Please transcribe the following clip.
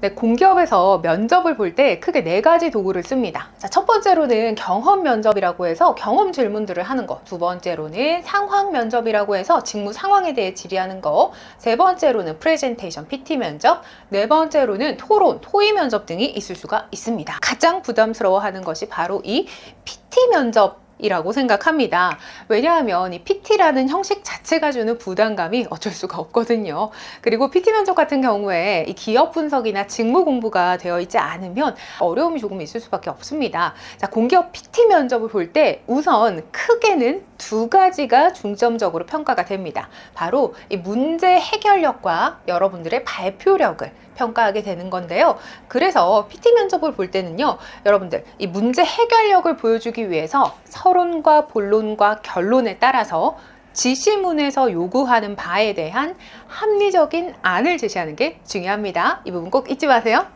네, 공기업에서 면접을 볼 때 크게 네 가지 도구를 씁니다. 자, 첫 번째로는 경험 면접이라고 해서 경험 질문들을 하는 거. 두 번째로는 상황 면접이라고 해서 직무 상황에 대해 질의하는 거. 세 번째로는 프레젠테이션 PT 면접. 네 번째로는 토론, 토의 면접 등이 있을 수가 있습니다. 가장 부담스러워하는 것이 바로 이 PT 면접 이라고 생각합니다. 왜냐하면 이 PT라는 형식 자체가 주는 부담감이 어쩔 수가 없거든요. 그리고 PT 면접 같은 경우에 이 기업 분석이나 직무 공부가 되어 있지 않으면 어려움이 조금 있을 수밖에 없습니다. 자, 공기업 PT 면접을 볼 때 우선 크게는 두 가지가 중점적으로 평가가 됩니다. 바로 이 문제 해결력과 여러분들의 발표력을 평가하게 되는 건데요. 그래서 PT 면접을 볼 때는요, 여러분들 이 문제 해결력을 보여주기 위해서 서론과 본론과 결론에 따라서 지시문에서 요구하는 바에 대한 합리적인 안을 제시하는 게 중요합니다. 이 부분 꼭 잊지 마세요.